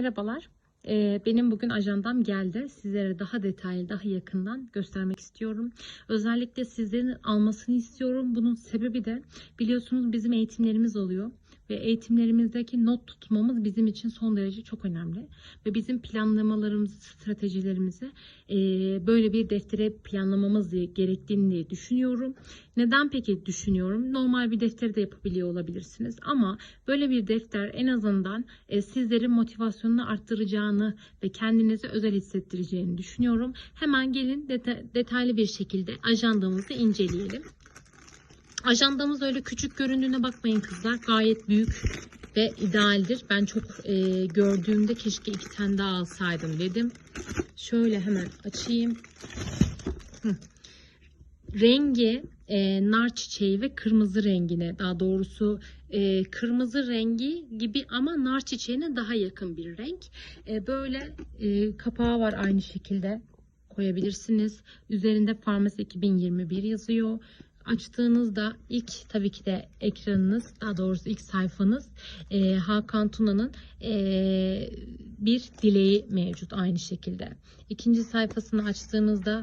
Merhabalar. Ee, Benim bugün ajandam geldi. Sizlere daha detaylı, daha yakından göstermek istiyorum. Özellikle sizlerin almasını istiyorum. Bunun sebebi de biliyorsunuz bizim eğitimlerimiz oluyor. Ve eğitimlerimizdeki not tutmamız bizim için son derece çok önemli. Ve bizim planlamalarımızı, stratejilerimizi e, böyle bir deftere planlamamız gerektiğini düşünüyorum. Neden peki düşünüyorum? Normal bir defteri de yapabiliyor olabilirsiniz. Ama böyle bir defter en azından e, sizlerin motivasyonunu arttıracağını ve kendinizi özel hissettireceğini düşünüyorum. Hemen gelin deta- detaylı bir şekilde ajandamızı inceleyelim. Ajandamız öyle küçük göründüğüne bakmayın kızlar. Gayet büyük ve idealdir. Ben çok e, gördüğümde keşke iki tane daha alsaydım dedim. Şöyle hemen açayım. Hı. Rengi e, nar çiçeği ve kırmızı rengine daha doğrusu e, kırmızı rengi gibi ama nar çiçeğine daha yakın bir renk. E, böyle e, kapağı var aynı şekilde koyabilirsiniz. Üzerinde Farmasi 2021 yazıyor. Açtığınızda ilk tabii ki de ekranınız daha doğrusu ilk sayfanız e, Hakan Tuna'nın e, bir dileği mevcut aynı şekilde. İkinci sayfasını açtığınızda